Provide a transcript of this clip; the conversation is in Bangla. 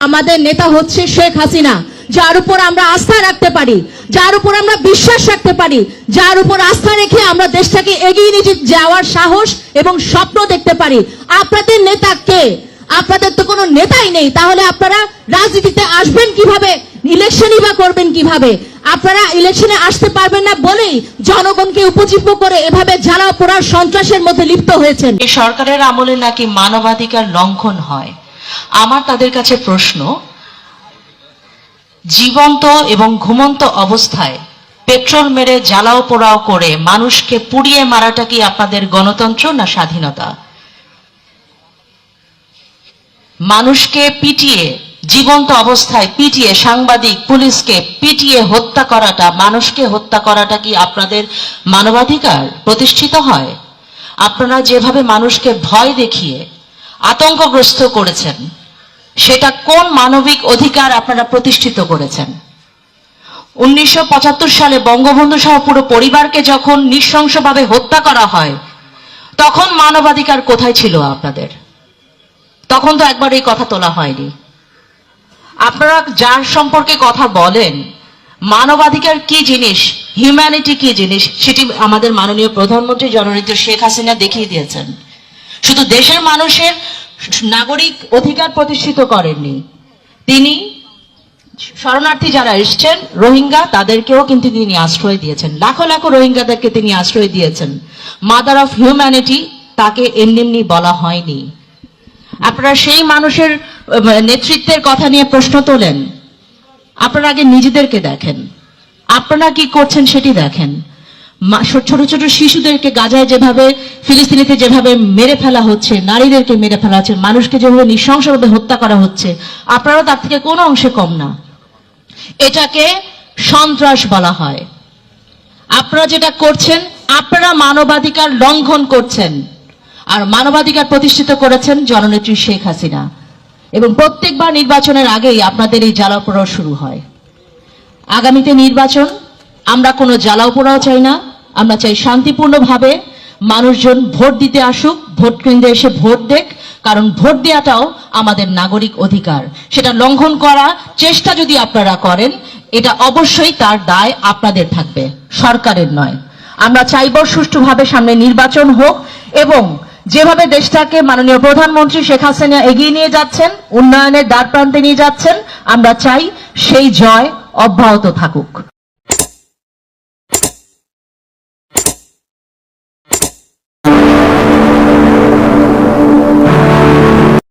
আমাদের নেতা হচ্ছে শেখ হাসিনা, যার উপর আমরা আস্থা রাখতে পারি, যার উপর আমরা বিশ্বাস রাখতে পারি, যার উপর আস্থা রেখে আমরা দেশটাকে এগিয়ে নিয়ে যাওয়ার সাহস এবং স্বপ্ন দেখতে পারি। আপনাদের নেতা কে? আপনাদের তো কোনো নেতাই নেই। তাহলে আপনারা রাজনীতিতে আসবেন কীভাবে? ইলেকশনই বা করবেন কীভাবে? আপনারা ইলেকশনে আসতে পারবেন না বলেই জনগণকে উপজীব্য করে এভাবে জ্বালা পোড়ার সন্ত্রাসের মধ্যে লিপ্ত হয়েছেন। এই সরকারের আমলে নাকি মানবাধিকার লঙ্ঘন হয়? আমার তাদের কাছে প্রশ্ন, জীবন্ত এবং ঘুমন্ত অবস্থায় পেট্রোল মেরে জ্বালাও পোড়াও করে মানুষকে পুড়িয়ে মারাটা কি আপনাদের গণতন্ত্র না স্বাধীনতা? মানুষকে পিটিয়ে, জীবন্ত অবস্থায় পিটিয়ে, সাংবাদিক, পুলিশকে পিটিয়ে হত্যা করাটা, মানুষকে হত্যা করাটা কি আপনাদের মানবাধিকার প্রতিষ্ঠিত হয়? আপনারা যেভাবে মানুষকে ভয় দেখিয়ে আতঙ্কগ্রস্ত করেছেন। সেটা কোন মানবিক অধিকার আপনারা প্রতিষ্ঠিত করেছেন? উনিশশো পঁচাত্তর সালে বঙ্গবন্ধু সহ পুরো পরিবারকে যখন নৃশংসভাবে হত্যা করা হয়, তখন মানবাধিকার কোথায় ছিল আপনাদের? তখন তো একবার এই কথা তোলা হয়নি। আপনারা যার সম্পর্কে কথা বলেন, মানবাধিকার কি জিনিস হিউম্যানিটি কি জিনিস, সেটি আমাদের মাননীয় প্রধানমন্ত্রী জননেত্রী শেখ হাসিনা দেখিয়ে দিয়েছেন। শুধু দেশের মানুষের নাগরিক অধিকার প্রতিষ্ঠিত করেননি। তিনি শরণার্থী যারা এসছেন, রোহিঙ্গা, তাদেরকেও কিন্তু তিনি আশ্রয় দিয়েছেন। লাখো লাখো রোহিঙ্গাদেরকে তিনি আশ্রয় দিয়েছেন। মাদার অফ হিউম্যানিটি তাকে এমনি বলা হয়নি। আপনারা সেই মানুষের নেতৃত্বের কথা নিয়ে প্রশ্ন তোলেন। আপনারা আগে নিজেদেরকে দেখেন। আপনারা কি করছেন সেটি দেখেন। ছোট ছোট শিশুদেরকে গাজায় যেভাবে, ফিলিস্তিনিতে যেভাবে মেরে ফেলা হচ্ছে, নারীদেরকে মেরে ফেলা হচ্ছে, মানুষকে যেভাবে নৃশংসভাবে হত্যা করা হচ্ছে আপনারাও তার থেকে কোনো অংশে কম না। এটাকে সন্ত্রাস বলা হয়। আপনারা যেটা করছেন, আপনারা মানবাধিকার লঙ্ঘন করছেন। আর মানবাধিকার প্রতিষ্ঠিত করেছেন জননেত্রী শেখ হাসিনা। এবং প্রত্যেকবার নির্বাচনের আগেই আপনাদের এই জ্বালাও পোড়াও শুরু হয়। আগামীতে নির্বাচন, আমরা কোনো জ্বালাও পোড়াও চাই না। আমরা চাই শান্তিপূর্ণভাবে মানুষজন ভোট দিতে আসুক, ভোট কেন্দ্রে এসে ভোট দেখ, কারণ ভোট দেওয়াটাও আমাদের নাগরিক অধিকার। সেটা লঙ্ঘন করা, চেষ্টা যদি আপনারা করেন, এটা অবশ্যই তার দায় আপনাদের থাকবে, সরকারের নয়। আমরা চাইব সুষ্ঠুভাবে সামনে নির্বাচন হোক এবং যেভাবে দেশটাকে মাননীয় প্রধানমন্ত্রী শেখ হাসিনা এগিয়ে নিয়ে যাচ্ছেন, উন্নয়নের দ্বার প্রান্তে নিয়ে যাচ্ছেন, আমরা চাই সেই জয় অব্যাহত থাকুক।